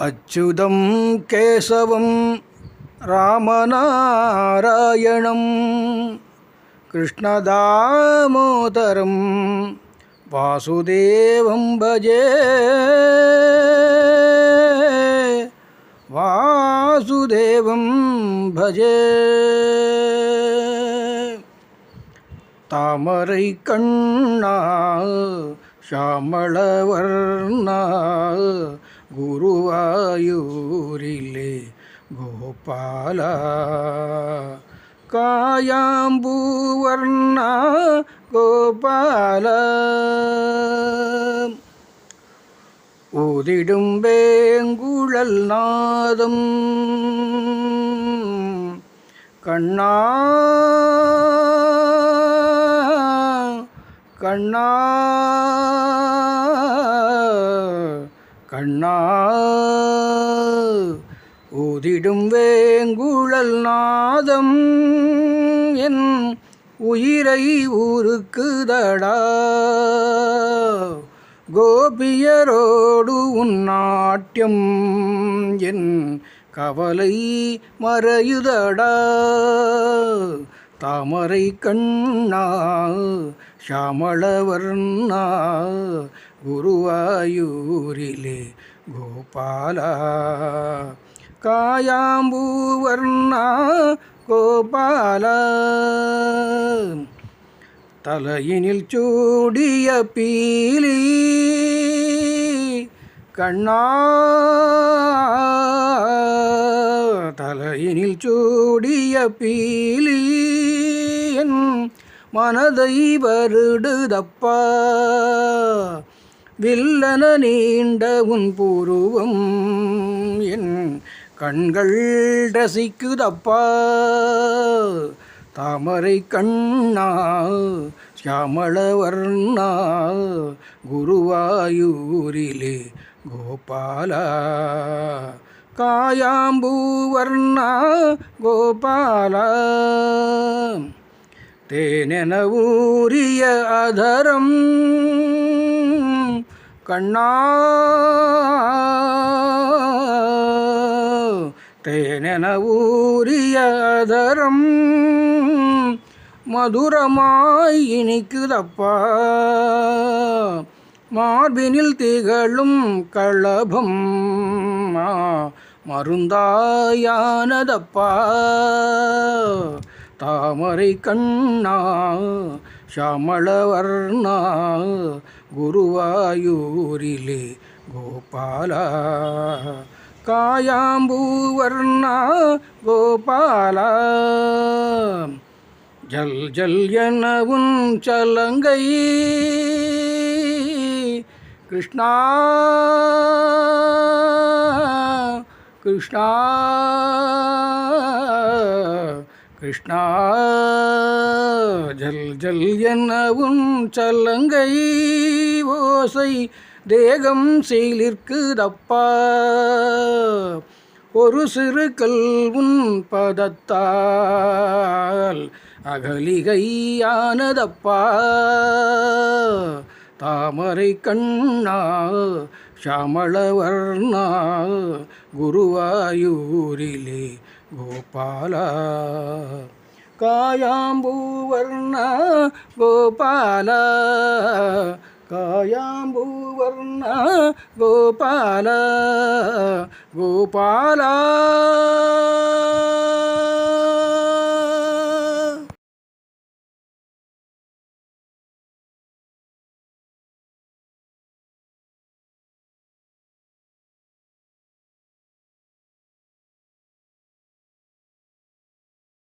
അച്യുതം കേശവം രാമനാരായണം കൃഷ്ണദാമോദരം വാസുദേവം ഭജേ. വാസുദേവം ഭജേ. താമരൈ കണ്ണ ശ്യാമളവർണ குருவாயூரிலே கோபாலா. காயாம்பூவர்ணா கோபால. ஊதிடும் வேங்குழல் நாதம். கண்ணா. கண்ணா. கண்ணா ஊதிடும் வேங்குழல் நாதம் என் உயிரை ஊருக்குதடா. கோபியரோடு உன்னாட்டியம் என் கவலை மறையுதடா. தாமரை கண்ணா ஷாமளவர்ணா குருவாயூரிலே கோபாலா. காயாம்பூவர்ணா கோபாலா. தலையினில் சூடிய பீலி கண்ணா எனில் சூடிய பீலியன் மனதை வருடுதப்பா. வில்லன நீண்ட உன் பூருவம் என் கண்கள் ரசிக்குதப்பா. தாமரை கண்ணா சியாமளவர்ணா குருவாயூரிலே கோபாலா. காயாம்பூவர்ணா கோபால. தேனென ஊரிய அதரம் கண்ணா. தேனென ஊரிய அதரம் மதுரமாய் இனிக்குதப்பா. மார்பினில் திகழும் களபம் மருந்தாயானதப்பா. தாமரை கண்ணா ஷாமளவர்ணா குருவாயூரிலே கோபாலா. காயாம்பூவர்ணா கோபாலா. ஜல் ஜல் என சலங்கை. கிருஷ்ணா. கிருஷ்ணா கிருஷ்ணா ஜல் ஜல் என்னவும் சலங்கை ஓசை தேகம் செயலிற்குதப்பா ஒரு சிறு கல்வுன் பதத்தால் அகலிகையானதப்பா. தாமரை கண்ணா ஷாமளவர்ணா குருவாயூரிலே கோபாலா. காயாம்பூவர்ண கோபால. காயாம்பூவர்ண கோபால. கோபாலா.